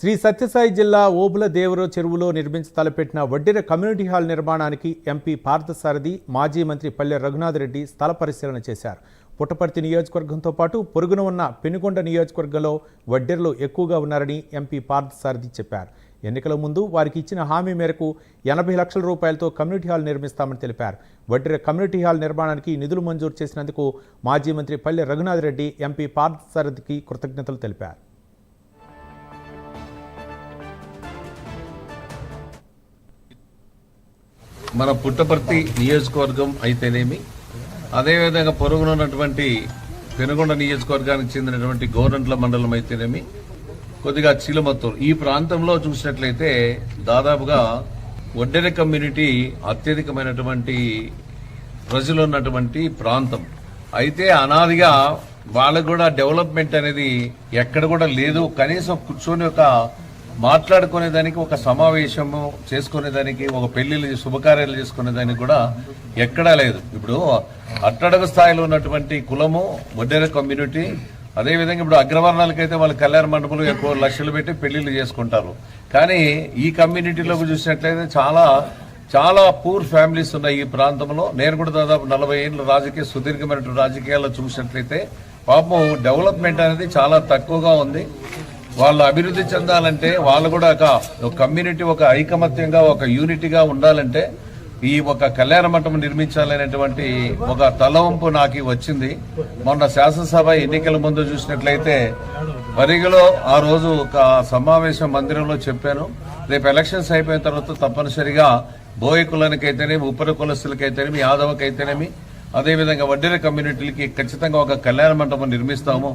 శ్రీ సత్యసాయి జిల్లా ఓబుల దేవరో చెరువులో నిర్మించి తలపెట్టిన వడ్డెర కమ్యూనిటీ హాల్ నిర్మాణానికి ఎంపీ పార్థసారథి మాజీ మంత్రి పల్లె రఘునాథ్ రెడ్డి స్థల పరిశీలన చేశారు. పుట్టపర్తి నియోజకవర్గంతో పాటు పొరుగున ఉన్న పెనుకొండ నియోజకవర్గంలో వడ్డెరలు ఎక్కువగా ఉన్నారని ఎంపీ పార్థసారథి చెప్పారు. ఎన్నికల ముందు వారికి ఇచ్చిన హామీ మేరకు ఎనభై లక్షల రూపాయలతో కమ్యూనిటీ హాల్ నిర్మిస్తామని తెలిపారు. వడ్డెర కమ్యూనిటీ హాల్ నిర్మాణానికి నిధులు మంజూరు చేసినందుకు మాజీ మంత్రి పల్లె రఘునాథ్ రెడ్డి ఎంపీ పార్థసారథికి కృతజ్ఞతలు తెలిపారు. మన పుట్టపర్తి నియోజకవర్గం అయితేనేమి అదేవిధంగా పొరుగున ఉన్నటువంటి పెనుగొండ నియోజకవర్గానికి చెందినటువంటి గోరంట్ల మండలం అయితేనేమి కొద్దిగా చీలమత్తూరు. ఈ ప్రాంతంలో చూసినట్లయితే దాదాపుగా ఒడ్డెర కమ్యూనిటీ అత్యధికమైనటువంటి ప్రజలు ఉన్నటువంటి ప్రాంతం. అయితే అనాదిగా వాళ్ళకు కూడా డెవలప్మెంట్ అనేది ఎక్కడ కూడా లేదు. కనీసం కూర్చొని ఒక మాట్లాడుకునేదానికి ఒక సమావేశము చేసుకునేదానికి ఒక పెళ్ళిళ్ళు శుభకార్యాలు చేసుకునేదానికి కూడా ఎక్కడా లేదు. ఇప్పుడు అట్టడుగు స్థాయిలో ఉన్నటువంటి కులము వడ్డెర కమ్యూనిటీ అదేవిధంగా ఇప్పుడు అగ్రవర్ణాలకైతే వాళ్ళు కళ్యాణ మండపంలో ఎక్కువ లక్షలు పెట్టి పెళ్ళిళ్ళు చేసుకుంటారు. కానీ ఈ కమ్యూనిటీలోకి చూసినట్లయితే చాలా చాలా పూర్ ఫ్యామిలీస్ ఉన్నాయి ఈ ప్రాంతంలో. నేను కూడా దాదాపు నలభై ఏళ్ళ రాజకీయ సుదీర్ఘమైన రాజకీయాల్లో చూసినట్లయితే పాపం డెవలప్మెంట్ అనేది చాలా తక్కువగా ఉంది. వాళ్ళు అభివృద్ధి చెందాలంటే వాళ్ళు కూడా ఒక కమ్యూనిటీ ఒక ఐకమత్యంగా ఒక యూనిటీగా ఉండాలంటే ఈ ఒక కళ్యాణ మంటపం నిర్మించాలనేటువంటి ఒక తలవంపు నాకు వచ్చింది. మొన్న శాసనసభ ఎన్నికల ముందు చూసినట్లయితే వరిగలో ఆ రోజు ఒక సమావేశం మందిరంలో చెప్పాను. రేపు ఎలక్షన్స్ అయిపోయిన తర్వాత తప్పనిసరిగా బోయ కులానికైతేనేమి ఉపర కులస్తులకైతేనేమి యాదవకైతేనేమి అదేవిధంగా వడ్డీర కమ్యూనిటీలకి ఖచ్చితంగా ఒక కళ్యాణ మంటపం నిర్మిస్తాము.